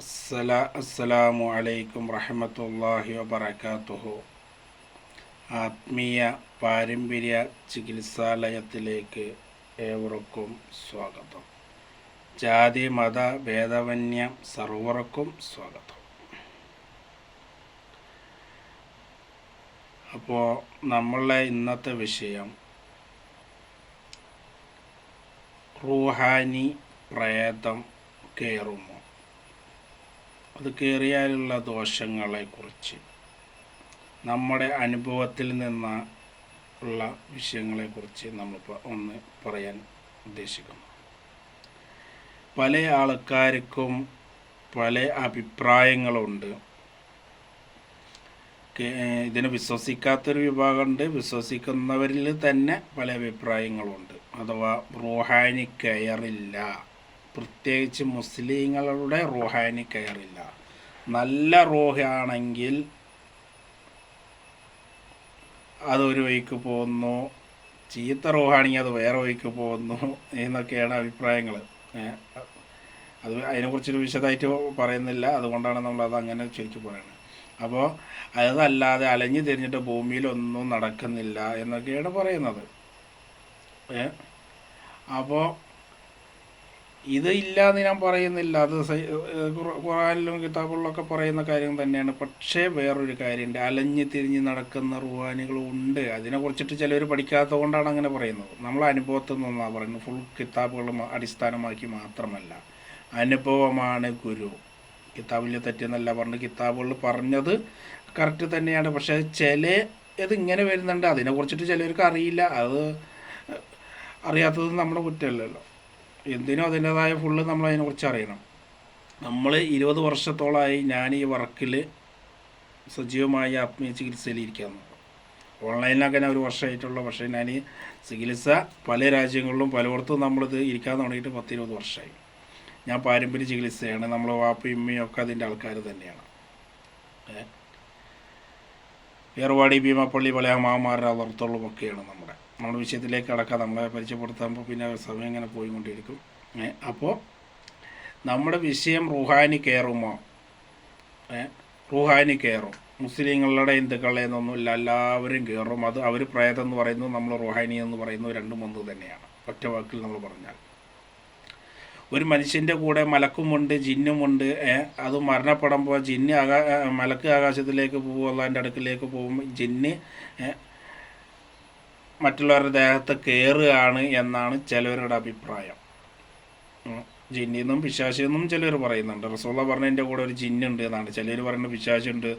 അസ്സലാ അസ്സലാമു അലൈക്കും റഹമത്തല്ലാഹി വബർക്കാത്തുഹു ആത്മീയ പാരമ്പര്യ ചികിത്സാലയത്തിലേക്ക് ഏവർക്കും സ്വാഗതം. ജാതി മത ഭേദവന്യ സർവർക്കും സ്വാഗതം. അപ്പോൾ നമ്മളെ ഇന്നത്തെ വിഷയം റൂഹാനി പ്രേതം കയറുമോ അത് കയറിയാലുള്ള ദോഷങ്ങളെക്കുറിച്ച് നമ്മുടെ അനുഭവത്തിൽ നിന്ന് ഉള്ള വിഷയങ്ങളെക്കുറിച്ച് നമ്മൾ ഒന്ന് പറയാൻ ഉദ്ദേശിക്കുന്നു. പല ആൾക്കാർക്കും പല അഭിപ്രായങ്ങളുണ്ട്. ഇതിനെ വിശ്വസിക്കാത്തൊരു വിഭാഗമുണ്ട്. വിശ്വസിക്കുന്നവരിൽ തന്നെ പല അഭിപ്രായങ്ങളുണ്ട്. അഥവാ റൂഹാനി കയറില്ല. പ്രത്യേകിച്ച് മുസ്ലിങ്ങളുടെ റൂഹാനി കയറില്ല. നല്ല റൂഹാണെങ്കിൽ അതൊരു വഴിക്ക് പോകുന്നു. ചീത്ത റൂഹാണെങ്കിൽ അത് വേറെ വഴിക്ക് പോകുന്നു എന്നൊക്കെയാണ് അഭിപ്രായങ്ങൾ. അത് അതിനെക്കുറിച്ചൊരു വിശദമായിട്ട് പറയുന്നില്ല. അതുകൊണ്ടാണ് നമ്മൾ അത് അങ്ങനെ ചുരുക്കി പറയുന്നത്. അപ്പോൾ അതല്ലാതെ അലഞ്ഞു തിരിഞ്ഞിട്ട് ഭൂമിയിലൊന്നും നടക്കുന്നില്ല എന്നൊക്കെയാണ് പറയുന്നത്. അപ്പോൾ ഇത് ഇല്ലാന്ന് ഞാൻ പറയുന്നില്ല. അത് ഖുറാനിലും കിതാബുകളിലൊക്കെ പറയുന്ന കാര്യം തന്നെയാണ്. പക്ഷേ വേറൊരു കാര്യമുണ്ട്. അലഞ്ഞു തിരിഞ്ഞ് നടക്കുന്ന റുഹാനികളും ഉണ്ട്. അതിനെ കുറിച്ചിട്ട് ചിലർ പഠിക്കാത്തത് കൊണ്ടാണ് അങ്ങനെ പറയുന്നത്. നമ്മൾ അനുഭവത്തിൽ നിന്നാണ് പറയുന്നത്. ഫുൾ കിതാബുകൾ അടിസ്ഥാനമാക്കി മാത്രമല്ല. അനുഭവമാണ് ഗുരു. കിതാബിൽ തെറ്റെന്നല്ല പറഞ്ഞു കിതാബുകളിൽ പറഞ്ഞത് കറക്റ്റ് തന്നെയാണ്. പക്ഷേ ചില ഇത് ഇങ്ങനെ വരുന്നുണ്ട്. അതിനെക്കുറിച്ചിട്ട് ചിലർക്ക് അറിയില്ല. അത് അറിയാത്തത് നമ്മുടെ കുറ്റമല്ലല്ലോ. എന്തിനും അതിന്റെതായ ഫുള്ള് നമ്മൾ അതിനെക്കുറിച്ച് അറിയണം. നമ്മൾ ഇരുപത് വർഷത്തോളമായി ഞാൻ ഈ വർക്കിൽ സജീവമായി ആത്മീയ ചികിത്സയിൽ ഇരിക്കാന്ന്. ഓൺലൈനിലൊക്കെ ഞാൻ ഒരു വർഷമായിട്ടുള്ള. പക്ഷേ ഞാൻ ഈ ചികിത്സ പല രാജ്യങ്ങളിലും പലയിടത്തും നമ്മളിത് ഇരിക്കാൻ തുടങ്ങിയിട്ട് പത്തിരുപത് വർഷമായി. ഞാൻ പാരമ്പര്യ ചികിത്സയാണ്. നമ്മൾ വാപ്പയും ഉമ്മയും ഒക്കെ അതിന്റെ ആൾക്കാർ തന്നെയാണ്. ഏ. ഏർവാടി ഭീമാപ്പള്ളി പല മാമാരുടെ വളർത്തുള്ളതൊക്കെയാണ് നമ്മുടെ നമ്മുടെ വിഷയത്തിലേക്ക് കടക്കാം നമ്മളെ പരിചയപ്പെടുത്തുമ്പോൾ പിന്നെ സമയം ഇങ്ങനെ പോയിക്കൊണ്ടിരിക്കും. അപ്പോൾ നമ്മുടെ വിഷയം റുഹാനി കയറുമോ റുഹാനി കയറും മുസ്ലിങ്ങളുടെ ഹിന്ദുക്കളെ എന്നൊന്നുമില്ല എല്ലാവരും കയറും അത് അവർ പ്രേതം എന്ന് പറയുന്നു നമ്മൾ റുഹാനി എന്ന് പറയുന്നു രണ്ടും ഒന്ന് തന്നെയാണ്. ഒറ്റ വാക്കിൽ നമ്മൾ പറഞ്ഞാൽ. ഒരു മനുഷ്യന്റെ കൂടെ മലക്കുമുണ്ട് ജിന്നുമുണ്ട് അത് മരണപ്പെടുമ്പോൾ ജിന്ന് ആകാ മലക്ക് ആകാശത്തിലേക്ക് പോകും അള്ളാന്റെ അടുക്കിലേക്ക് പോകും ജിന്ന് മറ്റുള്ളവരുടെ ദേഹത്ത് കയറുകയാണ് എന്നാണ് ചിലവരുടെ അഭിപ്രായം. ജിന്നിന്നും പിശാചെന്നും ചിലർ പറയുന്നുണ്ട്. റസൂള്ള പറഞ്ഞ എന്റെ കൂടെ ഒരു ജിന്നുണ്ട് എന്നാണ്. ചിലർ പറയുന്നത് പിശാചുണ്ട്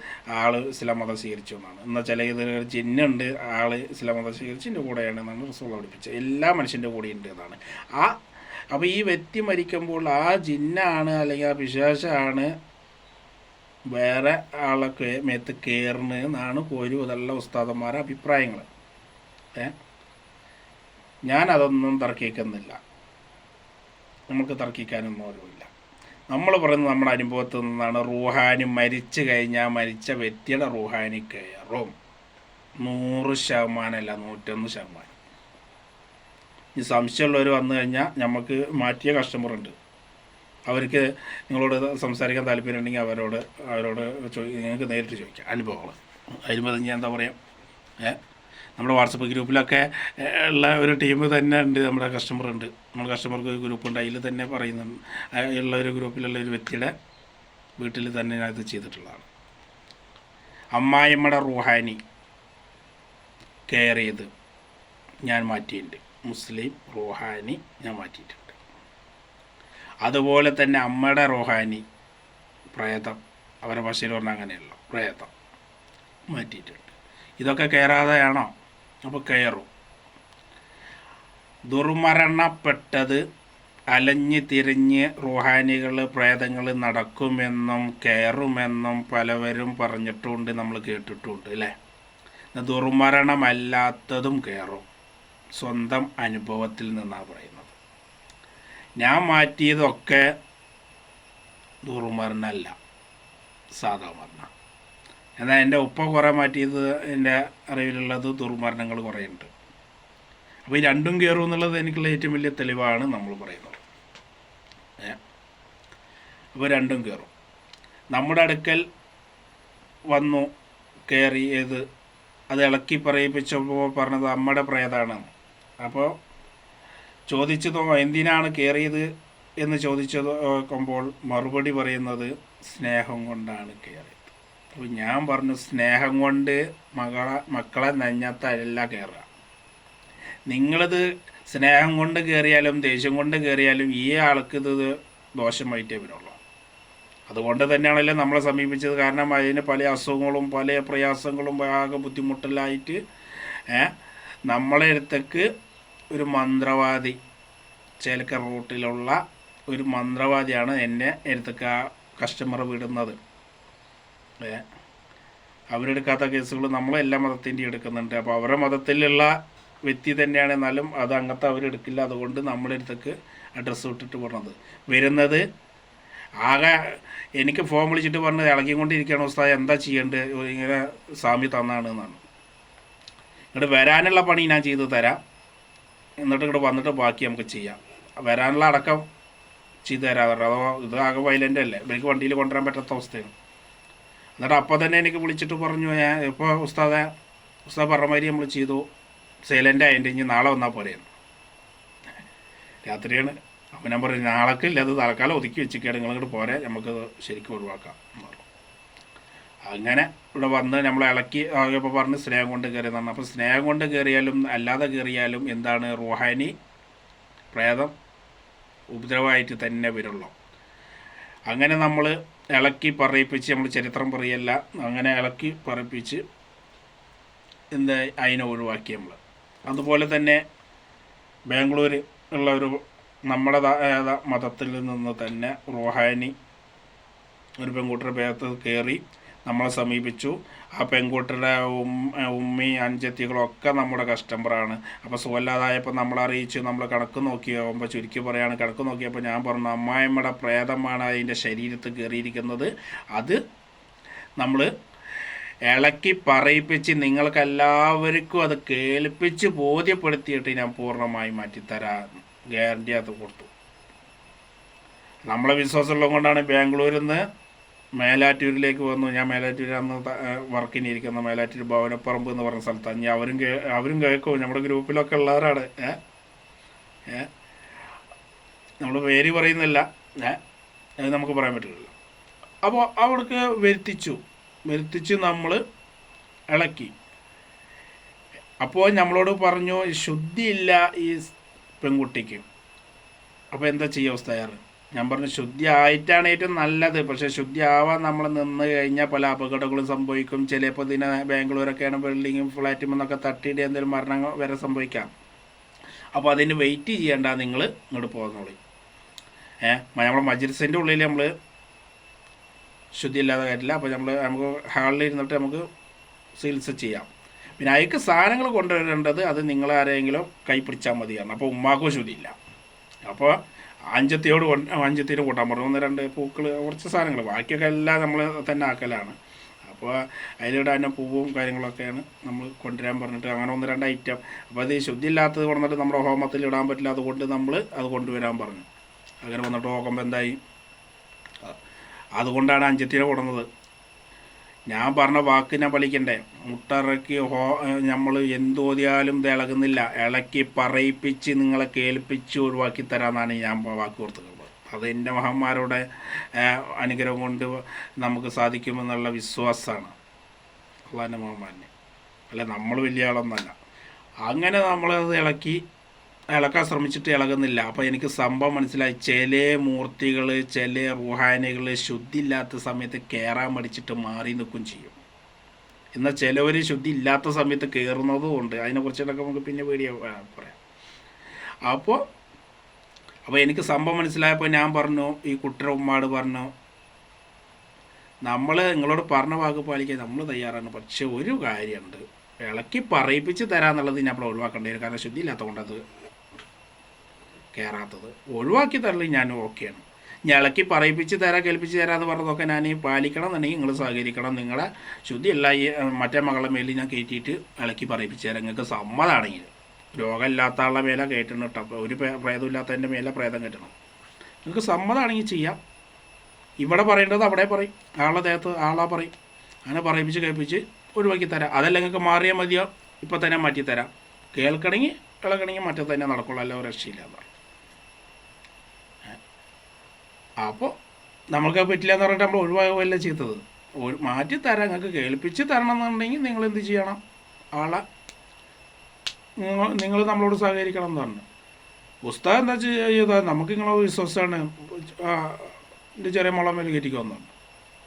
ആൾ ഇസ്ലാം മതം സ്വീകരിച്ചു എന്നാണ്. എന്നാൽ ചില ഇതിൽ ജിന്നുണ്ട് ആൾ ഇസ്ലാം മതം സ്വീകരിച്ച് എന്റെ കൂടെയാണ് എന്നാണ് റസൂള്ള പഠിപ്പിച്ചത്. എല്ലാ മനുഷ്യന്റെ കൂടെ ഉണ്ട് എന്നാണ്. ആ അപ്പോൾ ഈ വ്യക്തി മരിക്കുമ്പോൾ ആ ജിന്നാണ് അല്ലെങ്കിൽ ആ പിശാശാണ് വേറെ ആളൊക്കെ മേത്ത് കയറുന്നത് എന്നാണ് ഇതുള്ള ഉസ്താദന്മാരുടെ അഭിപ്രായങ്ങൾ. ഞാൻ അതൊന്നും തർക്കിക്കുന്നില്ല. നമുക്ക് തർക്കിക്കാനൊന്നും നമ്മൾ പറയുന്നത് നമ്മുടെ അനുഭവത്തിൽ നിന്നാണ് റൂഹാനി മരിച്ചു കഴിഞ്ഞാൽ മരിച്ച വ്യക്തിയുടെ റൂഹാനി കയറും നൂറ് ശതമാനമല്ല നൂറ്റൊന്ന് ശതമാനം. ഈ സംശയമുള്ളവർ വന്നു കഴിഞ്ഞാൽ നമുക്ക് മാറ്റിയ കസ്റ്റമർ ഉണ്ട് അവർക്ക് നിങ്ങളോട് സംസാരിക്കാൻ താല്പര്യമുണ്ടെങ്കിൽ അവരോട് അവരോട് നിങ്ങൾക്ക് നേരിട്ട് ചോദിക്കാം. അനുഭവങ്ങൾ അതിന് ഞാൻ എന്താ പറയുക ഏ? നമ്മുടെ വാട്സപ്പ് ഗ്രൂപ്പിലൊക്കെ ഉള്ള ഒരു ടീം തന്നെ ഉണ്ട് നമ്മുടെ കസ്റ്റമർ ഉണ്ട്. നമ്മുടെ കസ്റ്റമർക്ക് ഒരു ഗ്രൂപ്പ് ഉണ്ട്. അതിൽ തന്നെ പറയുന്നുണ്ട് ഉള്ള ഒരു ഗ്രൂപ്പിലുള്ള ഒരു വ്യക്തിയുടെ വീട്ടിൽ തന്നെ ഇത് ചെയ്തിട്ടുള്ളതാണ്. അമ്മായിമ്മയുടെ റുഹാനി കെയർ ചെയ്ത് ഞാൻ മാറ്റിയിട്ടുണ്ട്. മുസ്ലിം റുഹാനി ഞാൻ മാറ്റിയിട്ടുണ്ട്. അതുപോലെ തന്നെ അമ്മയുടെ റുഹാനി പ്രേതം അവരുടെ ഭാഷയിൽ പറഞ്ഞാൽ അങ്ങനെയല്ല പ്രേതം മാറ്റിയിട്ടുണ്ട്. ഇതൊക്കെ കയറാതെയാണോ? അപ്പോൾ കയറും. ദുർമരണപ്പെട്ടത് അലഞ്ഞ് തിരിഞ്ഞ് റുഹാനികൾ പ്രേതങ്ങൾ നടക്കുമെന്നും കയറുമെന്നും പലവരും പറഞ്ഞിട്ടുണ്ട് നമ്മൾ കേട്ടിട്ടുണ്ട് അല്ലേ? ദുർമരണമല്ലാത്തതും കയറും. സ്വന്തം അനുഭവത്തിൽ നിന്നാണ് പറയുന്നത്. ഞാൻ മാറ്റിയതൊക്കെ ദുർമരണമല്ല സാധാ മരണം. എന്നാൽ എന്റെ ഉപ്പ കുറേ മാറ്റിയത് എന്റെ അറിവിലുള്ളത് ദുർമരണങ്ങൾ കുറേ ഉണ്ട് അപ്പോൾ ഈ രണ്ടും കയറും എന്നുള്ളത് എനിക്കുള്ള ഏറ്റവും വലിയ തെളിവാണ് നമ്മൾ പറയുന്നത്. അപ്പോൾ രണ്ടും കയറും നമ്മുടെ അടുക്കൽ വന്നു കയറി ഏത്? അത് ഇളക്കി പറയിപ്പിച്ചപ്പോൾ പറഞ്ഞത് അമ്മയുടെ പ്രേതാണ്. അപ്പോൾ ചോദിച്ചതോ എന്തിനാണ് കയറിയത് എന്ന് ചോദിച്ചത് നോക്കുമ്പോൾ മറുപടി പറയുന്നത് സ്നേഹം കൊണ്ടാണ് കയറിയത് അപ്പോൾ ഞാൻ പറഞ്ഞു സ്നേഹം കൊണ്ട് മകളെ മക്കളെ നെഞ്ഞത്തല്ല കയറുക നിങ്ങളിത് സ്നേഹം കൊണ്ട് കയറിയാലും ദേഷ്യം കൊണ്ട് കയറിയാലും ഈ ആൾക്ക് ഇത് ദോഷമായിട്ടേ വരുള്ളൂ. അതുകൊണ്ട് തന്നെയാണല്ലോ നമ്മളെ സമീപിച്ചത്. കാരണം അതിന് പല അസുഖങ്ങളും പല പ്രയാസങ്ങളും ആകെ ബുദ്ധിമുട്ടിലായിട്ട് നമ്മളെ അടുത്തേക്ക് ഒരു മന്ത്രവാദി ചേലക്കർ റൂട്ടിലുള്ള ഒരു മന്ത്രവാദിയാണ് എന്നെ അടുത്തേക്ക് കസ്റ്റമർ വിടുന്നത്. അവരെടുക്കാത്ത കേസുകൾ നമ്മളെ എല്ലാ മതത്തിന്റെയും എടുക്കുന്നുണ്ട്. അപ്പോൾ അവരുടെ മതത്തിലുള്ള വ്യക്തി തന്നെയാണ് എന്നാലും അത് അങ്ങനത്തെ അവരെടുക്കില്ല. അതുകൊണ്ട് നമ്മളെ അടുത്തേക്ക് അഡ്രസ്സ് വിട്ടിട്ട് പറഞ്ഞത്. വരുന്നത് ആകെ എനിക്ക് ഫോം വിളിച്ചിട്ട് പറഞ്ഞത് ഇളകിക്കൊണ്ടിരിക്കുകയാണ് ഉസ്താദ്. എന്താ ചെയ്യേണ്ടത്? ഇങ്ങനെ സ്വാമി തന്നാണ് എന്നാണ്. ഇങ്ങോട്ട് വരാനുള്ള പണി ഞാൻ ചെയ്തു തരാം. എന്നിട്ട് ഇങ്ങോട്ട് വന്നിട്ട് ബാക്കി നമുക്ക് ചെയ്യാം. വരാനുള്ള അടക്കം ചെയ്തു തരാം. പറഞ്ഞത് അതോ ഇത് ആകെ വയലന്റ് അല്ലേ? എനിക്ക് വണ്ടിയിൽ കൊണ്ടുവരാൻ പറ്റാത്ത അവസ്ഥയാണ്. എന്നിട്ട് അപ്പോൾ തന്നെ എനിക്ക് വിളിച്ചിട്ട് പറഞ്ഞു ഞാൻ ഇപ്പോൾ ഉസ്താദ ഉസ്താദ് പറഞ്ഞ മാതിരി നമ്മൾ ചെയ്തു. സൈലന്റ് ആയിട്ട് ഇനി നാളെ വന്നാൽ പോലെയാണ് രാത്രിയാണ്. അപ്പം ഞാൻ പറഞ്ഞു നാളേക്ക് ഇല്ലാതെ തൽക്കാലം ഒതുക്കി നിങ്ങൾ ഇങ്ങോട്ട് പോരെ നമുക്കത് ശരിക്കും ഒഴിവാക്കാം. എന്ന് പറഞ്ഞു. അങ്ങനെ ഇവിടെ വന്ന് നമ്മൾ ഇളക്കി ഇപ്പോൾ പറഞ്ഞ് സ്നേഹം കൊണ്ട് കയറിയതാണ് അപ്പോൾ സ്നേഹം കൊണ്ട് കയറിയാലും അല്ലാതെ കയറിയാലും എന്താണ് റുഹാനി പ്രേതം ഉപദ്രവമായിട്ട് തന്നെ വരുള്ളൂ. അങ്ങനെ നമ്മൾ ഇളക്കി പറയിപ്പിച്ച് നമ്മൾ ചരിത്രം പറയല്ല. അങ്ങനെ ഇളക്കി പറയിപ്പിച്ച് എന്താ അതിനെ ഒഴിവാക്കി നമ്മൾ. അതുപോലെ തന്നെ ബാംഗ്ലൂർ ഉള്ള ഒരു നമ്മുടെ മതത്തിൽ നിന്ന് തന്നെ റുഹാനി ഒരു പെൺകുട്ടിയുടെ പേരത്ത് കയറി നമ്മളെ സമീപിച്ചു. ആ പെൺകുട്ടിയുടെ ഉമ്മ അഞ്ചത്തികളൊക്കെ നമ്മുടെ കസ്റ്റമറാണ് അപ്പോൾ സുഖമില്ലാതായപ്പോൾ നമ്മൾ അറിയിച്ചു നമ്മൾ കണക്ക് നോക്കിയാകുമ്പോൾ ചുരുക്കി പറയാണ് കണക്ക് നോക്കിയപ്പോൾ ഞാൻ പറഞ്ഞു അമ്മായിമ്മയുടെ പ്രേതമാണ് അതിന്റെ ശരീരത്ത് കയറിയിരിക്കുന്നത്. അത് നമ്മൾ ഇളക്കി പറയിപ്പിച്ച് നിങ്ങൾക്ക് എല്ലാവർക്കും അത് കേൾപ്പിച്ച് ബോധ്യപ്പെടുത്തിയിട്ട് ഞാൻ പൂർണമായി മാറ്റിത്തരാം ഗ്യാരണ്ടി അത് കൊടുത്തു. നമ്മളെ വിശ്വാസമുള്ളത് കൊണ്ടാണ് ബാംഗ്ലൂരിൽ നിന്ന് മേലാറ്റൂരിലേക്ക് വന്നു. ഞാൻ മേലാറ്റൂരിൽ അന്ന് വർക്കിന് ഇരിക്കുന്ന. മേലാറ്റൂർ ഭവനപ്പറമ്പ് എന്ന് പറഞ്ഞ സ്ഥലത്താണ് ഞാൻ അവരും കേ അവരും കേൾക്കും. നമ്മുടെ ഗ്രൂപ്പിലൊക്കെ ഉള്ളവരാണ്. ഏ? നമ്മൾ പേര് പറയുന്നില്ല. ഏ? അത് നമുക്ക് പറയാൻ പറ്റില്ല അപ്പോൾ അവിടേക്ക് വരുത്തിച്ചു. വരുത്തിച്ച് നമ്മൾ ഇളക്കി. അപ്പോൾ നമ്മളോട് പറഞ്ഞു ശുദ്ധിയില്ല ഈ പെൺകുട്ടിക്ക്. അപ്പോൾ എന്താ ചെയ്യുക ഉസ്തായാർ ഞാൻ പറഞ്ഞു ശുദ്ധി ആയിട്ടാണ് ഏറ്റവും നല്ലത്. പക്ഷെ ശുദ്ധി ആവാൻ നമ്മൾ നിന്ന് കഴിഞ്ഞാൽ പല അപകടങ്ങളും സംഭവിക്കും. ചിലപ്പോൾ ഇതിനെ ബാംഗ്ലൂരൊക്കെയാണ് ബിൽഡിങ്ങും ഫ്ലാറ്റും എന്നൊക്കെ തട്ടിയിട്ട് എന്തെങ്കിലും മരണങ്ങൾ വരെ സംഭവിക്കാം. അപ്പോൾ അതിന് വെയിറ്റ് ചെയ്യേണ്ട നിങ്ങൾ ഇങ്ങോട്ട് പോകുന്നോളി ഏഹ് നമ്മളെ മജിൽസിന്റെ ഉള്ളിൽ നമ്മൾ ശുദ്ധിയില്ലാതെ കാര്യമില്ല. അപ്പോൾ നമ്മൾ നമുക്ക് ഹാളിൽ ഇരുന്നിട്ട് നമുക്ക് ചികിത്സ ചെയ്യാം. പിന്നെ അയക്ക് സാധനങ്ങൾ കൊണ്ടുവരേണ്ടത് അത് നിങ്ങളാരെങ്കിലും കൈ പിടിച്ചാൽ മതിയാണ് അപ്പോൾ ഉമ്മാക്കും ശുദ്ധിയില്ല. അപ്പോൾ അഞ്ചത്തിയോട് കൊണ്ട് അഞ്ചത്തിയുടെ കൂട്ടാൻ പറഞ്ഞു. ഒന്ന് രണ്ട് പൂക്കൾ കുറച്ച് സാധനങ്ങൾ ബാക്കിയൊക്കെ എല്ലാം നമ്മൾ തന്നെ ആക്കലാണ്. അപ്പോൾ അതിലൂടെ തന്നെ പൂവും കാര്യങ്ങളൊക്കെയാണ് നമ്മൾ കൊണ്ടുവരാൻ പറഞ്ഞിട്ട് അങ്ങനെ ഒന്ന് രണ്ട് ഐറ്റം അപ്പോൾ അത് ശുദ്ധിയില്ലാത്തത് കൊണ്ടിട്ട് നമ്മുടെ ഹോമത്തിൽ ഇടാൻ പറ്റില്ല അതുകൊണ്ട് നമ്മൾ അത് കൊണ്ടുവരാൻ പറഞ്ഞു. അങ്ങനെ വന്നിട്ട് നോക്കുമ്പോൾ എന്തായി? അതുകൊണ്ടാണ് അഞ്ചത്തിനെ കൊടുന്നത് ഞാൻ പറഞ്ഞ വാക്ക് ഞാൻ പലിക്കണ്ടേ മുട്ടറക്കി ഹോ നമ്മൾ എന്തോതിയാലും ഇത് ഇളകുന്നില്ല. ഇളക്കി പറയിപ്പിച്ച് നിങ്ങളെ കേൾപ്പിച്ച് ഒഴിവാക്കി തരാമെന്നാണ് ഞാൻ വാക്ക് കൊടുത്തിട്ടുള്ളത്. അത് എന്റെ മഹന്മാരുടെ അനുഗ്രഹം കൊണ്ട് നമുക്ക് സാധിക്കുമെന്നുള്ള വിശ്വാസമാണ് അള്ളാന്റെ മഹന്മാരിനെ. അല്ല നമ്മൾ വലിയ ആളൊന്നല്ല അങ്ങനെ നമ്മളത് ഇളക്കി ഇളക്കാൻ ശ്രമിച്ചിട്ട് ഇളകുന്നില്ല. അപ്പോൾ എനിക്ക് സംഭവം മനസ്സിലായി. ചില മൂർത്തികൾ ചില റുഹാനികൾ ശുദ്ധിയില്ലാത്ത സമയത്ത് കയറാൻ മടിച്ചിട്ട് മാറി നിൽക്കും ചെയ്യും. എന്നാൽ ചിലവർ ശുദ്ധി ഇല്ലാത്ത സമയത്ത് കയറുന്നതും ഉണ്ട്. അതിനെക്കുറിച്ചിട്ടൊക്കെ നമുക്ക് പിന്നെ ആ, പറയാം. അപ്പോൾ അപ്പോൾ എനിക്ക് സംഭവം മനസ്സിലായപ്പോൾ ഞാൻ പറഞ്ഞു ഈ കുട്ടിയുടെ ഉമ്മാട് പറഞ്ഞു നമ്മൾ നിങ്ങളോട് പറഞ്ഞ വാക്ക് പാലിക്കാൻ നമ്മൾ തയ്യാറാണ്. പക്ഷെ ഒരു കാര്യമുണ്ട്. ഇളക്കി പറയിപ്പിച്ച് തരാന്നുള്ളത് നമ്മൾ ഒഴിവാക്കേണ്ടി വരും. കാരണം ശുദ്ധിയില്ലാത്ത കൊണ്ടത് കയറാത്തത് ഒഴിവാക്കി തരൽ ഞാൻ ഓക്കെയാണ്. ഞാൻ ഇളക്കി പറയിപ്പിച്ച് തരാം കേൾപ്പിച്ച് തരാമെന്ന് പറഞ്ഞതൊക്കെ ഞാൻ പാലിക്കണം എന്നുണ്ടെങ്കിൽ നിങ്ങൾ സഹകരിക്കണം. നിങ്ങളെ ശുദ്ധിയല്ല ഈ മറ്റേ മകളുടെ മേലിൽ ഞാൻ കയറ്റിയിട്ട് ഇളക്കി പറയിപ്പിച്ച് തരാം. നിങ്ങൾക്ക് സമ്മതമാണെങ്കിൽ രോഗമില്ലാത്ത ആളുടെ മേലെ കയറ്റണം കേട്ടോ. ഒരു പ്രേതം പ്രേതമില്ലാത്തതിന്റെ മേലെ പ്രേതം കയറ്റണം നിങ്ങൾക്ക് സമ്മതമാണെങ്കിൽ ചെയ്യാം. ഇവിടെ പറയേണ്ടത് അവിടെ പറയും. ആളെ ദേഹത്ത് ആളാ പറയും. അങ്ങനെ പറയിപ്പിച്ച് കേൾപ്പിച്ച് ഒഴിവാക്കി തരാം. അതല്ല നിങ്ങൾക്ക് മാറിയാൽ മതിയോ? ഇപ്പം തന്നെ മാറ്റി തരാം കേൾക്കണമെങ്കിൽ ഇളകണമെങ്കിൽ മറ്റേ തന്നെ നടക്കുള്ളൂ. അല്ല ഒരു എന്ന് പറയും അപ്പോൾ നമുക്ക് പറ്റില്ല എന്ന് പറഞ്ഞിട്ട് നമ്മൾ ഒഴിവാകുകയല്ല ചെയ്തത്. മാറ്റി തരാം നിങ്ങൾക്ക് കേൾപ്പിച്ച് തരണം എന്നുണ്ടെങ്കിൽ നിങ്ങൾ എന്ത് ചെയ്യണം? ആളെ നിങ്ങൾ നിങ്ങൾ നമ്മളോട് സഹകരിക്കണം എന്ന് പറഞ്ഞു. ഉസ്താദ് എന്താ ചെയ്താൽ നമുക്ക് നിങ്ങളെ വിശ്വാസമാണ്. എന്റെ ചെറിയ മോളെ മേലെ കയറ്റിക്കോ പറഞ്ഞു.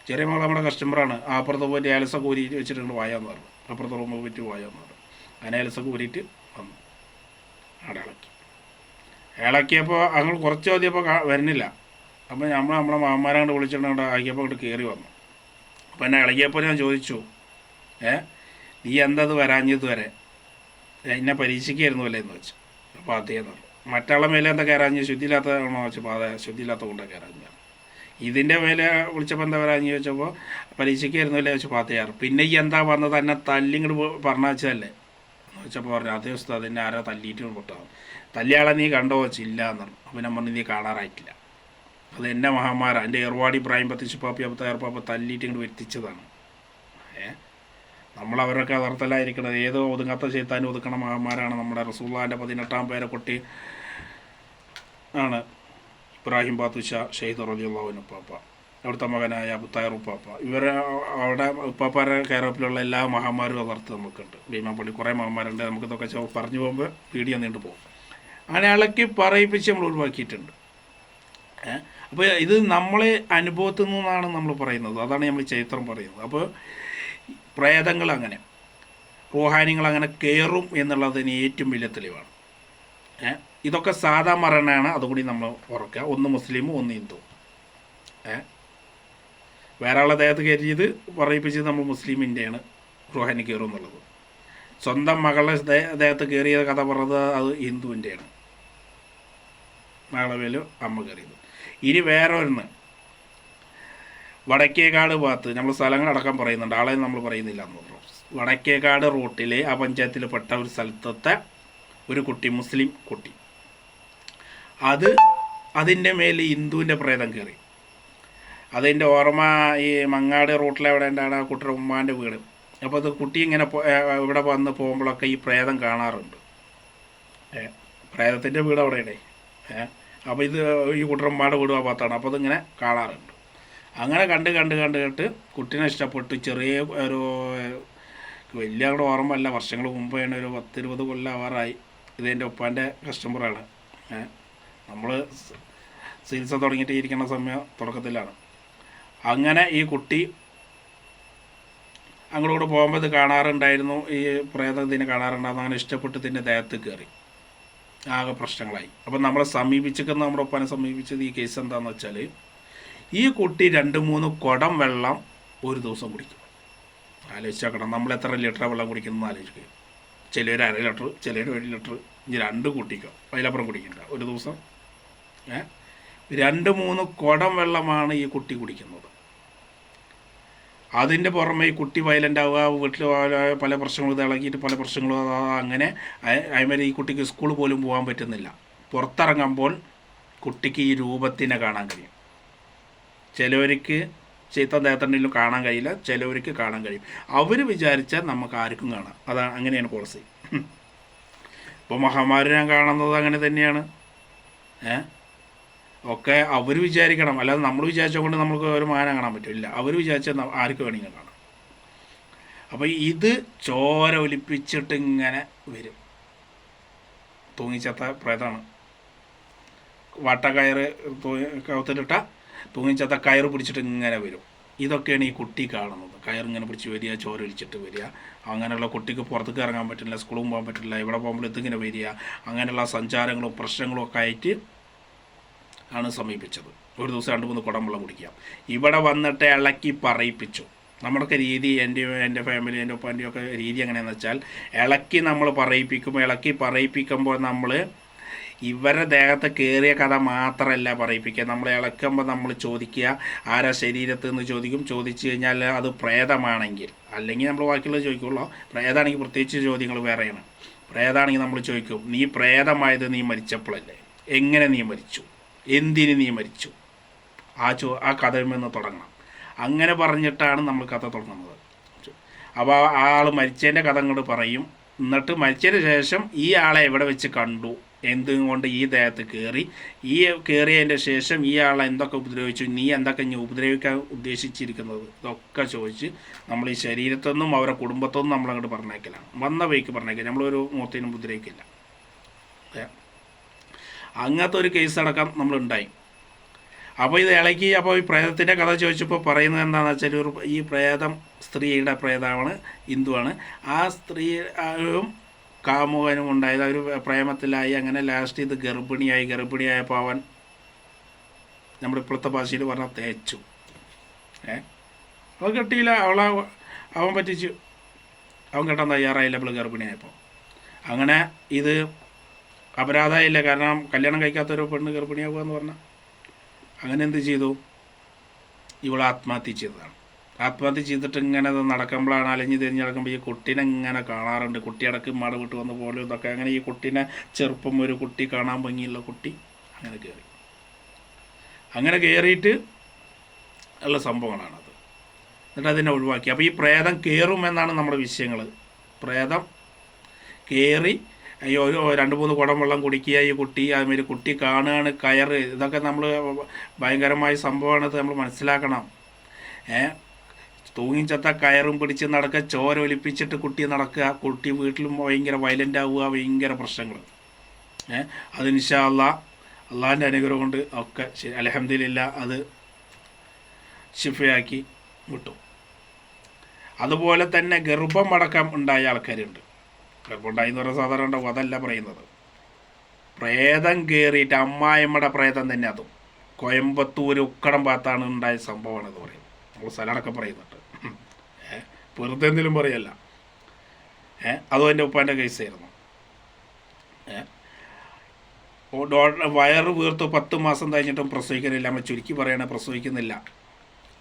ചെറിയ മോളെ നമ്മുടെ കസ്റ്റമറാണ് അപ്പുറത്ത് പോയിട്ട് ഏലസ കൂരി വെച്ചിട്ട് വായാന്ന് പറഞ്ഞു. അപ്പുറത്തെ റൂമിൽ പോയിട്ട് വായാന്ന് പറഞ്ഞു. അങ്ങനെ ഏലസ കൂരിയിട്ട് വന്നു. അവിടെ ഇളക്കി. ഇളക്കിയപ്പോൾ അങ്ങൾ കുറച്ച് മതിയപ്പോൾ വരുന്നില്ല. അപ്പോൾ നമ്മൾ നമ്മളെ മാമാരാണ്ട് വിളിച്ചിട്ട് അവിടെ ആക്കിയപ്പോൾ അങ്ങോട്ട് കയറി വന്നു. അപ്പോൾ എന്നെ ഇളകിയപ്പോൾ ഞാൻ ചോദിച്ചു ഏ നീ എന്താ അത് വരാഞ്ഞത് വരെ എന്നെ പരീക്ഷിക്കായിരുന്നു അല്ലേ? എന്ന് വെച്ചു അപ്പോൾ അതേന്ന് പറഞ്ഞു മറ്റാളെ മേലെ എന്താ കയറാഞ്ഞ് ശുദ്ധിയില്ലാത്തതാണോ? വെച്ചപ്പോൾ അതെ ശുദ്ധിയില്ലാത്ത കൊണ്ടാണ് കയറാഞ്ഞ ഇതിന്റെ മേലെ വിളിച്ചപ്പോൾ എന്താ വരാഞ്ഞ് ചോദിച്ചപ്പോൾ പരീക്ഷയ്ക്കായിരുന്നു അല്ലേ? വെച്ചപ്പോൾ പാത്തയാറ് പിന്നെ ഈ എന്താ വന്നത്? എന്നെ തല്ലിങ്ങോട്ട് പറഞ്ഞാച്ചതല്ലേ എന്ന് വെച്ചപ്പോൾ പറഞ്ഞു അതേ ദിവസത്തെ അതിനെ ആരാ തല്ലിയിട്ട് പൊട്ടാവും തല്ലിയാളെ നീ കണ്ടോ? വെച്ചില്ല എന്ന് പറഞ്ഞു. അപ്പം ഞാൻ പറഞ്ഞു നീ കാണാറായിട്ടില്ല. അത് എന്റെ മഹാമാര എന്റെ ഏർവാടി ഇബ്രാഹിം പത്തിച്ച് പാപ്പി അപ്പത്തെ പാപ്പ തല്ലിയിട്ട് ഇങ്ങോട്ട് വരുത്തിച്ചതാണ് നമ്മൾ അവരൊക്കെ അതർത്തലായിരിക്കണം ഏതോ ഒതുങ്ങാത്ത ചെയ്താനും ഒതുക്കണ മഹാമാരാണ് നമ്മുടെ റസൂള്ളാന്റെ പതിനെട്ടാം പേരെ കൊട്ടി ആണ് ഇബ്രാഹിം ബാത്തുഷ ഷെയ്ദ് റലിയുള്ളവൻ ഉപ്പാപ്പ അവിടുത്തെ മകനായ അബുത്തായർ ഉപ്പാപ്പ ഇവർ അവിടെ ഉപ്പാപ്പാരെ കയറപ്പിലുള്ള എല്ലാ മഹാമാരും അതർത്ത് നമുക്കുണ്ട്. ഭീമാപ്പള്ളി കുറേ മഹാമാരുണ്ട് നമുക്കിതൊക്കെ ഇതൊക്കെ പറഞ്ഞു പോകുമ്പോൾ വീഡിയോ നീണ്ടു പോകും അങ്ങനെ ഇളക്കി പറയിപ്പിച്ച് നമ്മൾ ഒഴിവാക്കിയിട്ടുണ്ട്. ഏഹ് അപ്പോൾ ഇത് നമ്മളെ അനുഭവത്തിൽ നിന്നാണ് നമ്മൾ പറയുന്നത്. അതാണ് നമ്മൾ ചരിത്രം പറയുന്നത്. അപ്പോൾ പ്രേതങ്ങൾ അങ്ങനെ റൂഹാനികൾ അങ്ങനെ കയറും എന്നുള്ളതിന് ഏറ്റവും വലിയ തെളിവാണ്. ഇതൊക്കെ സാധാ മരണമാണ് അതുകൂടി നമ്മൾ ഓർക്കുക. ഒന്ന് മുസ്ലിമും ഒന്ന് ഹിന്ദു. ഏ? വേറെ ആളെ ദേഹത്ത് കയറ്റിയത് പറയിപ്പിച്ചത് നമ്മൾ മുസ്ലിമിന്റെയാണ് റുഹാനി കയറും എന്നുള്ളത്. സ്വന്തം മകളെ ദേഹത്ത് കയറിയ കഥ പറഞ്ഞത് അത് ഹിന്ദുവിന്റെയാണ്. മകളെ മേലും അമ്മ കയറിയത്. ഇനി വേറെ ഒന്ന്. വടക്കേക്കാട് ഭാഗത്ത് നമ്മൾ സ്ഥലങ്ങൾ സ്ഥലങ്ങളടക്കം പറയുന്നുണ്ട്. ആളെ നമ്മൾ പറയുന്നില്ല എന്ന് പറഞ്ഞു വടക്കേക്കാട് റൂട്ടിലെ ആ പഞ്ചായത്തിൽ പെട്ട ഒരു സ്ഥലത്തത്തെ ഒരു കുട്ടി മുസ്ലിം കുട്ടി. അത് അതിന്റെ മേലെ ഹിന്ദുവിന്റെ പ്രേതം കയറി അതിന്റെ ഓർമ്മ ഈ മങ്ങാട് റൂട്ടിലെ എവിടെ ഉണ്ടാണ് ആ കുട്ടിയുടെ ഉമ്മാന്റെ വീട്. അപ്പോൾ അത് കുട്ടി ഇങ്ങനെ ഇവിടെ വന്ന് പോകുമ്പോഴൊക്കെ ഈ പ്രേതം കാണാറുണ്ട്. പ്രേതത്തിന്റെ വീട് അവിടെയാണ്. ഏ അപ്പോൾ ഇത് ഈ കുട്ടറമ്പാട് വിടുക ഭാഗത്താണ്. അപ്പോൾ ഇതിങ്ങനെ കാണാറുണ്ട്. അങ്ങനെ കണ്ട് കണ്ട് കണ്ട് കേട്ട് കുട്ടീനെ ഇഷ്ടപ്പെട്ട്. ചെറിയ ഒരു വലിയ അങ്ങോട്ട് ഓർമ്മയല്ല. വർഷങ്ങൾ മുമ്പാണ് ഒരു പത്തിരുപത് കൊല്ലം ആവാറായി. ഇത് എന്റെ ഒപ്പാന്റെ കസ്റ്റമറാണ് നമ്മൾ ചികിത്സ തുടങ്ങിയിട്ട് ഇരിക്കുന്ന സമയം തുടക്കത്തിലാണ്. അങ്ങനെ ഈ കുട്ടി അങ്ങോട്ട് പോകുമ്പോൾ ഇത് കാണാറുണ്ടായിരുന്നു. ഈ പ്രേതം ഇതിനെ കാണാറുണ്ടായിരുന്നു. അങ്ങനെ ഇഷ്ടപ്പെട്ട് ഇതിന്റെ ദേഹത്ത് കയറി. ആകെ പ്രശ്നങ്ങളായി. അപ്പം നമ്മളെ സമീപിച്ചിരിക്കുന്ന നമ്മുടെ ഒപ്പനെ സമീപിച്ചത് ഈ കേസ് എന്താണെന്ന് വെച്ചാൽ ഈ കുട്ടി രണ്ട് മൂന്ന് കുടം വെള്ളം ഒരു ദിവസം കുടിക്കും. ആലോചിച്ചാക്കണം നമ്മൾ എത്ര ലിറ്റർ വെള്ളം കുടിക്കുന്നതെന്ന് ആലോചിക്കുക ചിലർ അര ലിറ്റർ ചിലർ ഒരു ലിറ്റർ ഇനി രണ്ട് കുട്ടിക്കോ അതിലപ്പുറം കുടിക്കണ്ട. ഒരു ദിവസം രണ്ട് മൂന്ന് കുടം വെള്ളമാണ് ഈ കുട്ടി കുടിക്കുന്നത്. അതിന്റെ പുറമെ ഈ കുട്ടി വയലന്റ് ആവുക വീട്ടിൽ പല പ്രശ്നങ്ങളും ഇളകിയിട്ട് പല പ്രശ്നങ്ങളും അങ്ങനെ അതുമാതിരി ഈ കുട്ടിക്ക് സ്കൂൾ പോലും പോകാൻ പറ്റുന്നില്ല. പുറത്തിറങ്ങുമ്പോൾ കുട്ടിക്ക് ഈ രൂപത്തിനെ കാണാൻ കഴിയും. ചിലവർക്ക് ചീത്ത ദേഹത്തണ്ടെങ്കിലും കാണാൻ കഴിയില്ല ചിലവർക്ക് കാണാൻ കഴിയും. അവർ വിചാരിച്ചാൽ നമുക്ക് ആർക്കും കാണാം. അതാണ് അങ്ങനെയാണ് പോളിസി ഇപ്പോൾ ഞാൻ കാണുന്നത് അങ്ങനെ തന്നെയാണ്. ഏ? ഒക്കെ അവർ വിചാരിക്കണം. അല്ലാതെ നമ്മൾ വിചാരിച്ച കൊണ്ട് നമുക്ക് ഒരു മാനം കാണാൻ പറ്റില്ല അവർ വിചാരിച്ചാൽ ന- ആർക്ക് വേണമെങ്കിലും കാണാം. അപ്പോൾ ഇത് ചോര ഒലിപ്പിച്ചിട്ട് ഇങ്ങനെ വരും. തൂങ്ങിച്ചത്ത പ്രേതാണ് വട്ടക്കയറ് കൗത്തിലിട്ട തൂങ്ങിച്ചത്ത കയറ് പിടിച്ചിട്ട് ഇങ്ങനെ വരും. ഇതൊക്കെയാണ് ഈ കുട്ടി കാണുന്നത്. കയർ ഇങ്ങനെ പിടിച്ച് വരിക ചോര ഒലിച്ചിട്ട് വരിക. അങ്ങനെയുള്ള കുട്ടിക്ക് പുറത്തേക്ക് ഇറങ്ങാൻ പറ്റില്ല സ്കൂളും പോകാൻ പറ്റില്ല ഇവിടെ പോകുമ്പോൾ ഇതിങ്ങനെ വരിക. അങ്ങനെയുള്ള സഞ്ചാരങ്ങളും പ്രശ്നങ്ങളും ഒക്കെ ആയിട്ട് ആണ് സമീപിച്ചത്. ഒരു ദിവസം രണ്ട് മൂന്ന് കുടം വെള്ളം കുടിക്കുക ഇവിടെ വന്നിട്ട് ഇളക്കി പറയിപ്പിച്ചു. നമ്മുടെയൊക്കെ രീതി എന്റെ എന്റെ ഫാമിലി എന്റെ ഉപ്പാന്റെ ഒക്കെ രീതി എങ്ങനെയാണെന്ന് വെച്ചാൽ ഇളക്കി നമ്മൾ പറയിപ്പിക്കുമ്പോൾ ഇളക്കി പറയിപ്പിക്കുമ്പോൾ നമ്മൾ ഇവരുടെ ദേഹത്ത് കയറിയ കഥ മാത്രമല്ല പറയിപ്പിക്കുക. നമ്മൾ ഇളക്കുമ്പോൾ നമ്മൾ ചോദിക്കുക ആരാ ശരീരത്ത് നിന്ന് ചോദിക്കും. ചോദിച്ചു കഴിഞ്ഞാൽ അത് പ്രേതമാണെങ്കിൽ അല്ലെങ്കിൽ നമ്മൾ ബാക്കിയുള്ളത് ചോദിക്കുള്ളൂ. പ്രേതമാണെങ്കിൽ പ്രത്യേകിച്ച് ചോദ്യങ്ങൾ വേറെയാണ്. പ്രേതമാണെങ്കിൽ നമ്മൾ ചോദിക്കും നീ പ്രേതമായത് നീ മരിച്ചപ്പോഴല്ലേ? എങ്ങനെ നീ മരിച്ചു? എന്തിന് നീ മരിച്ചു? ആ ചോ ആ കഥയിൽ നിന്ന് തുടങ്ങണം. അങ്ങനെ പറഞ്ഞിട്ടാണ് നമ്മൾ കഥ തുടങ്ങുന്നത്. അപ്പോൾ ആ ആൾ മരിച്ചതിന്റെ കഥ അങ്ങോട്ട് പറയും. എന്നിട്ട് മരിച്ചതിന് ശേഷം ഈ ആളെ എവിടെ വെച്ച് കണ്ടു? എന്തുകൊണ്ട് ഈ ദേഹത്ത് കയറി ഈ കയറിയതിന്റെ ശേഷം ഈ ആളെ എന്തൊക്കെ ഉപദ്രവിച്ചു? നീ എന്തൊക്കെ ഇനി ഉപദ്രവിക്കാൻ ഉദ്ദേശിച്ചിരിക്കുന്നത്? ഇതൊക്കെ ചോദിച്ച് നമ്മൾ ഈ ശരീരത്തൊന്നും അവരുടെ കുടുംബത്തു നിന്നും നമ്മളങ്ങോട്ട് പറഞ്ഞേക്കലാണ് വന്ന വഴിക്ക് പറഞ്ഞേക്കില്ല നമ്മളൊരു മൂത്തിനും ഉപദ്രവിക്കില്ല. അങ്ങനത്തെ ഒരു കേസ് അടക്കം നമ്മളുണ്ടായി. അപ്പോൾ ഇത് ഇളക്കി അപ്പോൾ ഈ പ്രേതത്തിന്റെ കഥ ചോദിച്ചപ്പോൾ പറയുന്നത് എന്താണെന്ന് വെച്ചാൽ ഒരു ഈ പ്രേതം സ്ത്രീയുടെ പ്രേതമാണ് ഹിന്ദുവാണ്. ആ സ്ത്രീയും കാമുകനും ഉണ്ടായത് ഒരു പ്രേമത്തിലായി. അങ്ങനെ ലാസ്റ്റ് ഇത് ഗർഭിണിയായി. ഗർഭിണിയായപ്പോൾ അവൻ നമ്മുടെ ഇപ്പോഴത്തെ ഭാഷയിൽ പറഞ്ഞാൽ തേച്ചു. ഏ? അവൻ കെട്ടിയില്ല. അവളെ അവൻ പറ്റിച്ചു. അവൻ കെട്ടാൻ തയ്യാറായില്ല. അവൾ ഗർഭിണിയായപ്പോൾ അങ്ങനെ ഇത് അപരാധമായില്ല. കാരണം കല്യാണം കഴിക്കാത്തൊരു പെണ്ണ് ഗർഭിണിയാവുക എന്ന് പറഞ്ഞാൽ അങ്ങനെ എന്ത് ചെയ്തു? ഇവൾ ആത്മഹത്യ ചെയ്തതാണ്. ആത്മഹത്യ ചെയ്തിട്ട് ഇങ്ങനെ അത് നടക്കുമ്പോഴാണ് അലഞ്ഞ് തിരിഞ്ഞ് നടക്കുമ്പോൾ ഈ കുട്ടീനെ ഇങ്ങനെ കാണാറുണ്ട്. കുട്ടി അടക്ക് മട വിട്ട് വന്ന പോലെ ഇതൊക്കെ. അങ്ങനെ ഈ കുട്ടീനെ ചെറുപ്പം ഒരു കുട്ടി കാണാൻ ഭംഗിയുള്ള കുട്ടി അങ്ങനെ കയറി. അങ്ങനെ കയറിയിട്ട് ഉള്ള സംഭവങ്ങളാണത് എന്നിട്ട് അതിനെ ഒഴിവാക്കി. അപ്പോൾ ഈ പ്രേതം കയറുമെന്നാണ് നമ്മുടെ വിഷയങ്ങൾ പ്രേതം കയറി ഒരു രണ്ട് മൂന്ന് കുടം വെള്ളം കുടിക്കുക ഈ കുട്ടി അതുമാതിരി കുട്ടി കാണുകയാണ് കയറ്. ഇതൊക്കെ നമ്മൾ ഭയങ്കരമായ സംഭവമാണത് നമ്മൾ മനസ്സിലാക്കണം. ഏ? തൂങ്ങിച്ചത്ത കയറും പിടിച്ച് നടക്കുക ചോര ഒലിപ്പിച്ചിട്ട് കുട്ടി നടക്കുക കുട്ടി വീട്ടിലും ഭയങ്കര വയലന്റ് ആവുക ഭയങ്കര പ്രശ്നങ്ങൾ. ഏ? അത് അള്ളാ അള്ളാഹിന്റെ അനുഗ്രഹം കൊണ്ട് ഒക്കെ ശരി. അലഹമില്ല അത് ഷിഫയാക്കി വിട്ടു. അതുപോലെ തന്നെ ഗർഭമടക്കം ഉണ്ടായ ആൾക്കാരുണ്ട്. ഗർഭമുണ്ടായി എന്ന് പറഞ്ഞ സാധാരണ ഉണ്ടാവും. അതല്ല പറയുന്നത്. പ്രേതം കയറിയിട്ട് അമ്മായിമ്മയുടെ പ്രേതം തന്നെ അതും. കോയമ്പത്തൂർ ഉക്കടം ഭാഗത്താണ് ഉണ്ടായ സംഭവമാണ് എന്ന് പറയുന്നത് നമ്മൾ സ്ഥലമടക്കം പറയുന്നുണ്ട്. വെറുതെ എന്തെങ്കിലും പറയല്ല. ഏ? അതും എന്റെ ഉപ്പാന്റെ കേസായിരുന്നു ഏ? ഓ, ഡോ- വയറ് വീർത്ത് പത്ത് മാസം കഴിഞ്ഞിട്ടും പ്രസവിക്കുന്നില്ല. നമ്മൾ ചുരുക്കി പറയണേ പ്രസവിക്കുന്നില്ല.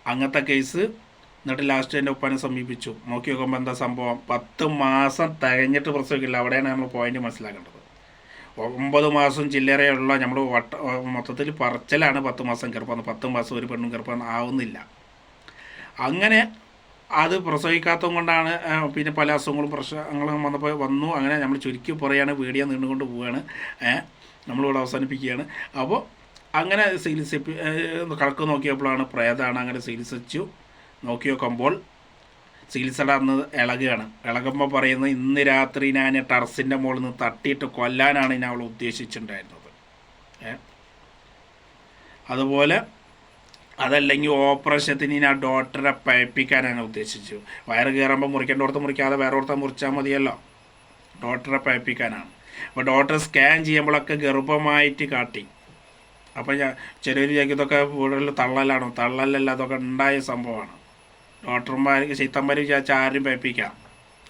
അങ്ങനത്തെ കേസ് എന്നിട്ട് ലാസ്റ്റ് എന്റെ ഉപ്പാനെ സമീപിച്ചു. നോക്കി നോക്കുമ്പോൾ എന്താ സംഭവം? പത്ത് മാസം തികഞ്ഞിട്ട് പ്രസവിക്കില്ല. അവിടെയാണ് നമ്മൾ പോയിന്റ് മനസ്സിലാക്കേണ്ടത്. ഒമ്പത് മാസം ചില്ലറയുള്ള നമ്മൾ വട്ട മൊത്തത്തിൽ പറച്ചിലാണ് പത്ത് മാസം ഗർഭം. പത്ത് മാസം ഒരു പെണ്ണും ഗർഭം ആവുന്നില്ല. അങ്ങനെ അത് പ്രസവിക്കാത്തത് കൊണ്ടാണ് പിന്നെ പല അസുഖങ്ങളും പ്രശ്നങ്ങളും വന്നപ്പോൾ വന്നു. അങ്ങനെ നമ്മൾ ചുരുക്കി പറയുകയാണ് വീഡിയോ നീണ്ടുകൊണ്ട് പോവുകയാണ് നമ്മളിവിടെ അവസാനിപ്പിക്കുകയാണ്. അപ്പോൾ അങ്ങനെ ചികിത്സിപ്പി കണക്ക് നോക്കിയപ്പോഴാണ് പ്രേതാണ് അങ്ങനെ ചികിത്സിച്ചു. നോക്കി നോക്കുമ്പോൾ ചികിത്സ അന്ന് ഇളകുകയാണ്. ഇളകുമ്പോൾ പറയുന്നത് ഇന്ന് രാത്രി ഞാൻ ടെറസിന്റെ മുകളിൽ നിന്ന് തട്ടിയിട്ട് കൊല്ലാനാണ് ഞാൻ അവൾ ഉദ്ദേശിച്ചിട്ടുണ്ടായിരുന്നത്. അതുപോലെ അതല്ലെങ്കിൽ ഓപ്പറേഷത്തിന് ഞാൻ ഡോക്ടറെ പയപ്പിക്കാനാണ് ഉദ്ദേശിച്ചു. വയറ് കയറുമ്പോൾ മുറിക്കേണ്ട ഓർത്ത് മുറിക്കാതെ വേറെ ഓർത്ത് മുറിച്ചാൽ മതിയല്ലോ. ഡോക്ടറെ പയപ്പിക്കാനാണ് അപ്പോൾ ഡോക്ടർ സ്കാൻ ചെയ്യുമ്പോഴൊക്കെ ഗർഭമായിട്ട് കാട്ടി. അപ്പോൾ ഞാൻ വിചാരിക്കും ഇതൊക്കെ വീടുകളിൽ തള്ളലാണോ? തള്ളലല്ല അതൊക്കെ ഉണ്ടായ സംഭവമാണ്. ഡോക്ടർമാർ ചൈത്തന്മാർ വിചാരിച്ച ആരും പേപ്പിക്കാം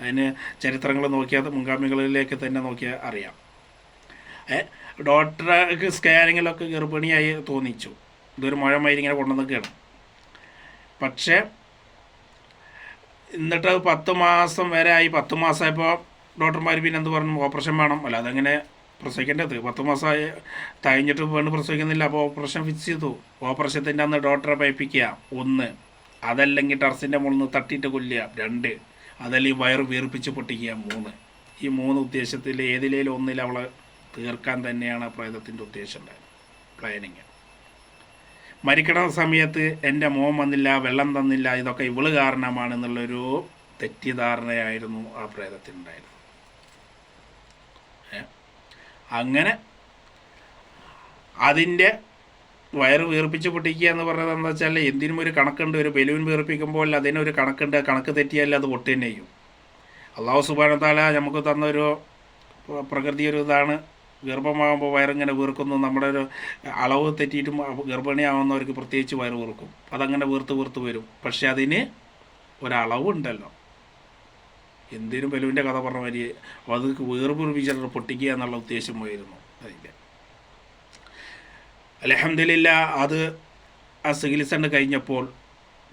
അതിന് ചരിത്രങ്ങൾ നോക്കിയാൽ മുൻഗാമികളിലേക്ക് തന്നെ നോക്കിയാൽ അറിയാം. ഡോക്ടർക്ക് സ്കാനിങ്ങിലൊക്കെ ഗർഭിണിയായി തോന്നിച്ചു. ഇതൊരു മുഴമായി ഇങ്ങനെ കൊണ്ടുവന്നൊക്കെയാണ്. പക്ഷേ എന്നിട്ട് പത്ത് മാസം വരെ ആയി. പത്ത് മാസമായപ്പോൾ ഡോക്ടർമാർ പിന്നെ എന്ത് പറഞ്ഞു? ഓപ്പറേഷൻ വേണം. അല്ല അതങ്ങനെ പ്രസവിക്കേണ്ടത് പത്ത് മാസമായി തഴിഞ്ഞിട്ട് വേണ്ടി പ്രസവിക്കുന്നില്ല. അപ്പോൾ ഓപ്പറേഷൻ ഫിക്സ് ചെയ്തു. ഓപ്പറേഷത്തിന്റെ അന്ന് ഡോക്ടറെ പയപ്പിക്കുക ഒന്ന്. അതല്ലെങ്കിൽ ടെറസിന്റെ മുകളിൽ നിന്ന് തട്ടിയിട്ട് കൊല്ലുക. രണ്ട് അതല്ലെങ്കിൽ വയർ വീർപ്പിച്ച് പൊട്ടിക്കുക. മൂന്ന് ഈ മൂന്ന് ഉദ്ദേശത്തിൽ ഏതിലേലും ഒന്നിൽ അവളെ തീർക്കാൻ തന്നെയാണ് ആ പ്രേതത്തിന്റെ ഉദ്ദേശം പ്ലാനിങ് മരിക്കണ സമയത്ത് എന്റെ മോൻ വന്നില്ല വെള്ളം തന്നില്ല ഇതൊക്കെ ഇവൾ കാരണമാണെന്നുള്ളൊരു തെറ്റിദ്ധാരണയായിരുന്നു ആ പ്രേതത്തിനുണ്ടായിരുന്നത്? അങ്ങനെ അതിന്റെ വയറ് വീർപ്പിച്ച് പൊട്ടിക്കുക എന്ന് പറഞ്ഞത് എന്താ വെച്ചാൽ എന്തിനും ഒരു കണക്കുണ്ട്. ഒരു ബലൂൺ വീർപ്പിക്കുമ്പോൾ അതിനൊരു കണക്കുണ്ട്. കണക്ക് തെറ്റിയാൽ അത് പൊട്ടി തന്നെ ചെയ്യും അള്ളാഹു സുബാനത്താല നമുക്ക് തന്നൊരു പ്ര- പ്രകൃതി ഒരു ഇതാണ്. ഗർഭമാകുമ്പോൾ വയറിങ്ങനെ വീർക്കുന്നു. നമ്മുടെ ഒരു അളവ് തെറ്റിയിട്ടും ഗർഭിണിയാവുന്നവർക്ക് പ്രത്യേകിച്ച് വയറ് വീർക്കും. അതങ്ങനെ വീർത്ത് വീർത്ത് വരും. പക്ഷെ അതിന് ഒരളവുണ്ടല്ലോ. എന്തിനും ബലുവിന്റെ കഥ പറഞ്ഞ മാതിരി അത് വീർപിടിപ്പിച്ചിട്ട് പൊട്ടിക്കുക എന്നുള്ള ഉദ്ദേശമായിരുന്നു അതിന്റെ. അലഹമില്ല അത് ആ ചികിത്സ കഴിഞ്ഞപ്പോൾ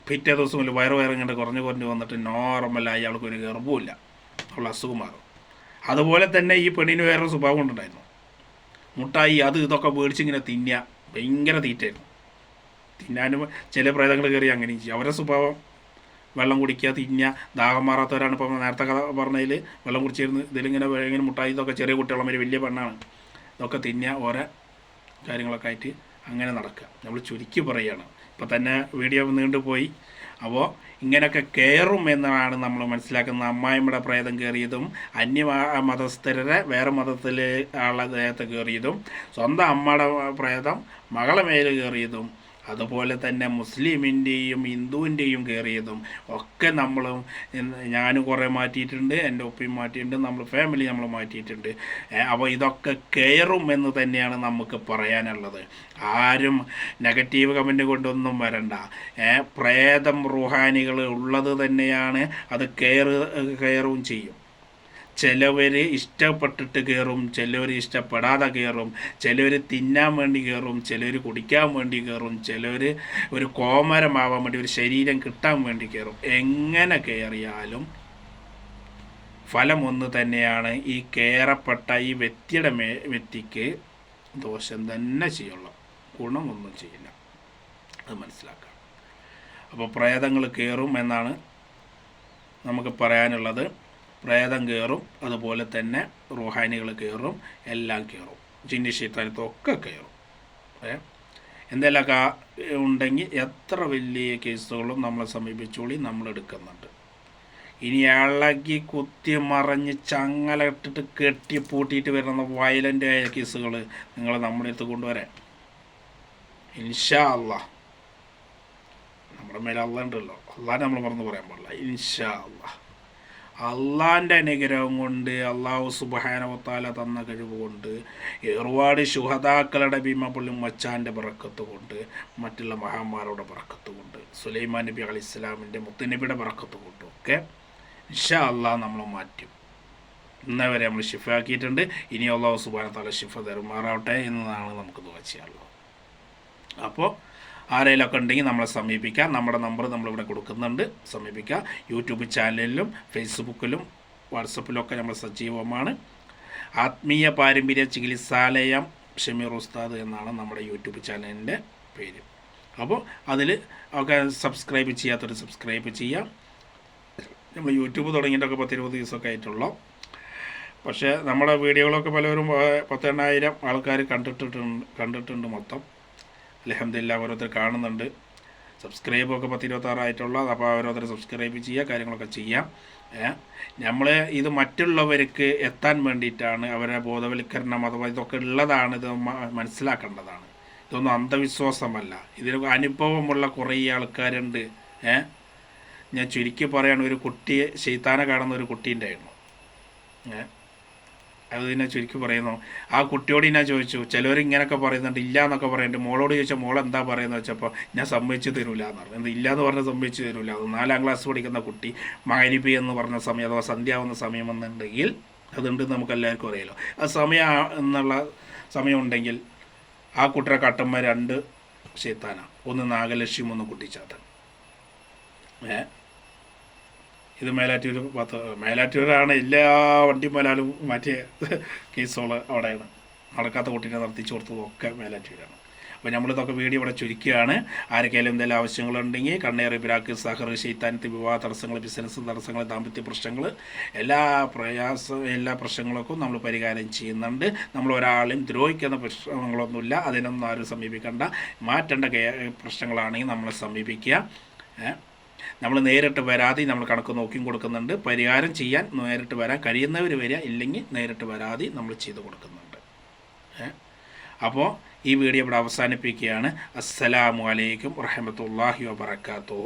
പിറ്റേ ദിവസം മുതൽ വയറ് വയറിങ്ങണ്ട് കുറഞ്ഞു കുറഞ്ഞു വന്നിട്ട് നോർമലായി അയാൾക്ക് ഒരു ഗർഭവുമില്ല. അവൾ അസുഖം മാറും അതുപോലെ തന്നെ ഈ പെണ്ണിന് വേറൊരു സ്വഭാവം ഉണ്ടായിരുന്നു മുട്ടായി അത് ഇതൊക്കെ മേടിച്ചിങ്ങനെ തിന്നുക ഭയങ്കര തീറ്റയായിരുന്നു തിന്നാനും ചില പ്രേതങ്ങൾ കയറി അങ്ങനെയും ചെയ്യും. അവരുടെ സ്വഭാവം വെള്ളം കുടിക്കുക തിന്നുക ദാഹം മാറാത്തവരാണ് ഇപ്പം നേരത്തെ കഥ പറഞ്ഞതിൽ വെള്ളം കുടിച്ചിരുന്ന് ഇതിലിങ്ങനെ ഇങ്ങനെ മുട്ടായി ഇതൊക്കെ ചെറിയ കുട്ടികളെ വലിയ പെണ്ണാണ്. ഇതൊക്കെ തിന്നുക ഓരോ കാര്യങ്ങളൊക്കെ ആയിട്ട് അങ്ങനെ നടക്കുക. നമ്മൾ ചുരുക്കി പറയുകയാണ്. ഇപ്പം തന്നെ വീഡിയോ നീണ്ടുപോയി അപ്പോൾ ഇങ്ങനെയൊക്കെ കയറും എന്നാണ് നമ്മൾ മനസ്സിലാക്കുന്നത്. അമ്മായിമ്മയുടെ പ്രേതം കയറിയതും അന്യ മതസ്ഥരെ വേറെ മതത്തിൽ ആളെ ദേഹത്ത് കയറിയതും സ്വന്തം അമ്മയുടെ പ്രേതം മകളെ മേൽ കയറിയതും അതുപോലെ തന്നെ മുസ്ലിമിന്റെയും ഹിന്ദുവിന്റെയും കയറിയതും ഒക്കെ നമ്മളും ഞാനും കുറേ മാറ്റിയിട്ടുണ്ട് എന്റെ ഒപ്പിയും മാറ്റിയിട്ടുണ്ട് നമ്മൾ ഫാമിലി നമ്മൾ മാറ്റിയിട്ടുണ്ട്. അപ്പോൾ ഇതൊക്കെ കയറും എന്ന് തന്നെയാണ് നമുക്ക് പറയാനുള്ളത്. ആരും നെഗറ്റീവ് കമന്റ് കൊണ്ടൊന്നും വരണ്ട. പ്രേതം റുഹാനികൾ ഉള്ളത് തന്നെയാണ് അത് കയറ് കയറും ചെയ്യും. ചിലവർ ഇഷ്ടപ്പെട്ടിട്ട് കയറും ചിലവർ ഇഷ്ടപ്പെടാതെ കയറും ചിലവർ തിന്നാൻ വേണ്ടി കയറും ചിലവർ കുടിക്കാൻ വേണ്ടി കയറും ചിലവർ ഒരു കോമരമാവാൻ വേണ്ടി ഒരു ശരീരം കിട്ടാൻ വേണ്ടി കയറും എങ്ങനെ കയറിയാലും ഫലം ഒന്ന് തന്നെയാണ് ഈ കയറപ്പെട്ട ഈ വ്യക്തിയുടെ മേ വ്യക്തിക്ക് ദോഷം തന്നെ ചെയ്യുള്ളൂ ഗുണമൊന്നും ചെയ്യില്ല. അത് മനസ്സിലാക്കാം അപ്പോൾ പ്രേതങ്ങൾ കയറും എന്നാണ് നമുക്ക് പറയാനുള്ളത്. പ്രേതം കയറും അതുപോലെ തന്നെ റുഹാനികൾ കയറും എല്ലാം കയറും ജിന്നി ഷീത്താനത്തും ഒക്കെ കയറും ഏ എന്തെങ്കിലുമൊക്കെ ഉണ്ടെങ്കിൽ എത്ര വലിയ കേസുകളും നമ്മളെ സമീപിച്ചോളി നമ്മൾ എടുക്കുന്നുണ്ട്. ഇനി ഇളകി കുത്തി മറിഞ്ഞ് ചങ്ങല ഇട്ടിട്ട് കെട്ടി പൂട്ടിയിട്ട് വരുന്ന വയലന്റ് ആയ കേസുകൾ നിങ്ങൾ നമ്മുടെ അടുത്ത് കൊണ്ടുവരാൻ. ഇൻഷാ അള്ളാ നമ്മുടെ മേലെ അള്ള ഉണ്ടല്ലോ. നമ്മൾ മറന്നു പറയാൻ പാടില്ല. ഇൻഷാ അള്ളാ അള്ളാന്റെ അനുഗ്രഹം കൊണ്ട് അള്ളാഹു സുബഹാനവത്താല തന്ന കഴിവ് കൊണ്ട് ഒരുപാട് ശുഹതാക്കളുടെ ഭീമപ്പള്ളിയും മച്ചാന്റെ പറക്കത്ത് കൊണ്ട് മറ്റുള്ള മഹാന്മാരുടെ പറക്കത്ത് കൊണ്ട് സുലൈമാൻ നബി അലി ഇസ്ലാമിന്റെ മുത്തനബിയുടെ പറക്കത്ത് കൊണ്ടും ഒക്കെ ഇഷാ അള്ളാഹ് നമ്മൾ മാറ്റും ഇന്നവരെ നമ്മൾ ഷിഫ ആക്കിയിട്ടുണ്ട്. ഇനി അള്ളാഹു സുബാന താല ഷിഫ തരുമാറാവട്ടെ എന്നതാണ് നമുക്ക് തോച്ചിയുള്ളത് അപ്പോൾ ആരെങ്കിലുമൊക്കെ ഉണ്ടെങ്കിൽ നമ്മളെ സമീപിക്കാം നമ്മുടെ നമ്പർ നമ്മളിവിടെ കൊടുക്കുന്നുണ്ട്. സമീപിക്കാം യൂട്യൂബ് ചാനലിലും ഫേസ്ബുക്കിലും വാട്സപ്പിലൊക്കെ നമ്മൾ സജീവമാണ്. ആത്മീയ പാരമ്പര്യ ചികിത്സാലയം ഷമീർ ഉസ്താദ് എന്നാണ് നമ്മുടെ യൂട്യൂബ് ചാനലിന്റെ പേര്. അപ്പോൾ അതിൽ ഒക്കെ സബ്സ്ക്രൈബ് ചെയ്യാത്തൊരു സബ്സ്ക്രൈബ് ചെയ്യാം നമ്മൾ യൂട്യൂബ് തുടങ്ങിയിട്ടൊക്കെ പത്തിരുപത് ദിവസമൊക്കെ ആയിട്ടുള്ളൂ. പക്ഷേ നമ്മുടെ വീഡിയോകളൊക്കെ പലവരും പത്തെണ്ണായിരം ആൾക്കാർ കണ്ടിട്ടിട്ടുണ്ട് കണ്ടിട്ടുണ്ട് മൊത്തം. അലഹമില്ല ഓരോരുത്തർ കാണുന്നുണ്ട്. സബ്സ്ക്രൈബ് സബ്സ്ക്രൈബൊക്കെ പത്ത് ഇരുപത്താറായിട്ടുള്ള അപ്പോൾ ഓരോരുത്തർ സബ്സ്ക്രൈബ് ചെയ്യുക കാര്യങ്ങളൊക്കെ ചെയ്യാം. നമ്മൾ ഇത് മറ്റുള്ളവർക്ക് എത്താൻ വേണ്ടിയിട്ടാണ് അവരെ ബോധവൽക്കരണം അഥവാ ഇതൊക്കെ ഉള്ളതാണ് ഇത് മനസ്സിലാക്കേണ്ടതാണ്. ഇതൊന്നും അന്ധവിശ്വാസമല്ല. ഇതിന് അനുഭവമുള്ള കുറേ ആൾക്കാരുണ്ട്. ഏ? ഞാൻ ചുരുക്കി പറയാണ് ഒരു കുട്ടിയെ ശൈത്താനെ കാണുന്ന ഒരു കുട്ടി ഉണ്ടായിരുന്നു ഏ? അത് തന്നെ ചുരുക്കി പറയുന്നു. ആ കുട്ടിയോട് ഞാൻ ചോദിച്ചു ചിലവർ ഇങ്ങനെയൊക്കെ പറയുന്നുണ്ട് ഇല്ല എന്നൊക്കെ പറയുന്നുണ്ട്. മോളോട് ചോദിച്ചാൽ മോൾ എന്താ പറയുന്നത് വെച്ചപ്പോൾ ഞാൻ സമ്മതിച്ചു തരൂല എന്ന് പറഞ്ഞു. എന്ത് ഇല്ല എന്ന് പറഞ്ഞാൽ സമ്മതിച്ചു തരൂല. അത് നാലാം ക്ലാസ് പഠിക്കുന്ന കുട്ടി മകരിപ്പി എന്ന് പറഞ്ഞ സമയം അഥവാ സന്ധ്യാവുന്ന സമയം എന്നുണ്ടെങ്കിൽ അതുണ്ട് നമുക്ക് എല്ലാവർക്കും അറിയാലോ. ആ സമയം എന്നുള്ള സമയം ഉണ്ടെങ്കിൽ ആ കുട്ടിയുടെ കട്ടന്മാർ രണ്ട് ശേത്താനാണ് ഒന്ന് നാഗലക്ഷ്യം ഒന്ന് കുട്ടിച്ചാത്തൻ. ഏ? ഇത് മേലാറ്റൂർ പത്ത് മേലാറ്റൂരാണ് എല്ലാ വണ്ടിമേലാലും മറ്റേ കേസുകൾ അവിടെയാണ്. നടക്കാത്ത കുട്ടീനെ നിർത്തിച്ചു കൊടുത്തതും ഒക്കെ മേലാറ്റൂരാണ്. അപ്പോൾ നമ്മളിതൊക്കെ വീഡിയോ ഇവിടെ ചുരുക്കുകയാണ്. ആർക്കെങ്കിലും എന്തെങ്കിലും ആവശ്യങ്ങളുണ്ടെങ്കിൽ കണ്ണേർ ഇബ്രാക്ക് സഹർ ശൈത്താനത്ത് വിവാഹ തടസ്സങ്ങൾ ബിസിനസ് തടസ്സങ്ങൾ ദാമ്പത്യ പ്രശ്നങ്ങൾ എല്ലാ പ്രയാസ എല്ലാ പ്രശ്നങ്ങൾക്കും നമ്മൾ പരിഹാരം ചെയ്യുന്നുണ്ട്. നമ്മൾ ഒരാളെയും ദ്രോഹിക്കുന്ന പ്രശ്നങ്ങളൊന്നുമില്ല. അതിനൊന്നും ആരും സമീപിക്കേണ്ട. മാറ്റേണ്ട പ്രശ്നങ്ങളാണെങ്കിൽ നമ്മളെ സമീപിക്കുക. നമ്മൾ നേരിട്ട് വരാതെ നമ്മൾ കണക്ക് നോക്കിയും കൊടുക്കുന്നുണ്ട്. പരിഹാരം ചെയ്യാൻ നേരിട്ട് വരാൻ കഴിയുന്നവർ വരിക ഇല്ലെങ്കിൽ നേരിട്ട് വരാതെ നമ്മൾ ചെയ്ത് കൊടുക്കുന്നുണ്ട്? അപ്പോൾ ഈ വീഡിയോ ഇവിടെ അവസാനിപ്പിക്കുകയാണ്. അസ്സലാമു അലൈക്കും വറഹമത്തല്ലാഹി വബർക്കാത്തു